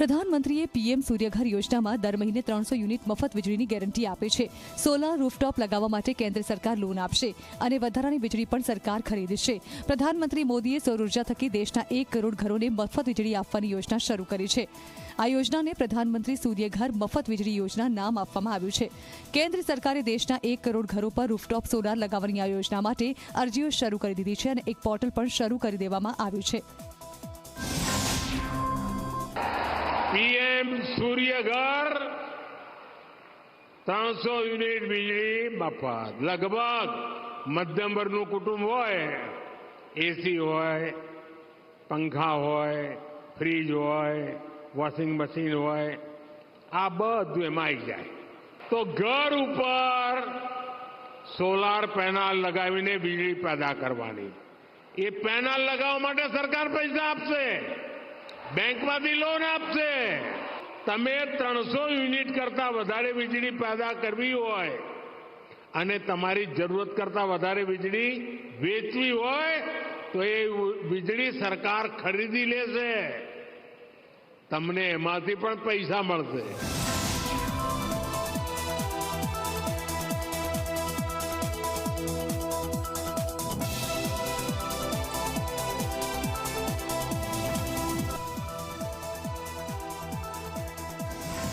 પ્રધાનમંત્રીએ પીએમ સૂર્યઘર યોજનામાં દર મહિને ત્રણસો યુનિટ મફત વીજળીની ગેરંટી આપે છે. સોલાર રૂફટોપ લગાવવા માટે કેન્દ્ર સરકાર લોન આપશે અને વધારાની વીજળી પણ સરકાર ખરીદશે. પ્રધાનમંત્રી મોદીએ સૌર ઊર્જા થકી દેશના એક કરોડ ઘરોને મફત વીજળી આપવાની યોજના શરૂ કરી છે. આ યોજનાને પ્રધાનમંત્રી સૂર્યઘર મફત વીજળી યોજના નામ આપવામાં આવ્યું છે. કેન્દ્ર સરકારે દેશના એક કરોડ ઘરો પર રૂફટોપ સોલાર લગાવવાની આ યોજના માટે અરજીઓ શરૂ કરી દીધી છે અને એક પોર્ટલ પણ શરૂ કરી દેવામાં આવ્યું છે. પીએમ સૂર્યઘર ત્રણસો યુનિટ વીજળી મફત. લગભગ મધ્યમ વર્ગનું કુટુંબ હોય એસી હોય, પંખા હોય ફ્રીજ હોય વોશિંગ મશીન હોય, આ બધું એમાં આવી જાય. તો ઘર ઉપર સોલાર પેનલ લગાવીને વીજળી પેદા કરવાની. એ પેનલ લગાવવા માટે સરકાર પૈસા આપશે. બેંકમાંથી લોન આપશે. તમે ત્રણસો યુનિટ કરતા વધારે વીજળી પેદા કરવી હોય અને તમારી જરૂરત કરતા વધારે વીજળી વેચવી હોય, તો એ વીજળી સરકાર ખરીદી લેશે. તમને એમાંથી પણ પૈસા મળશે.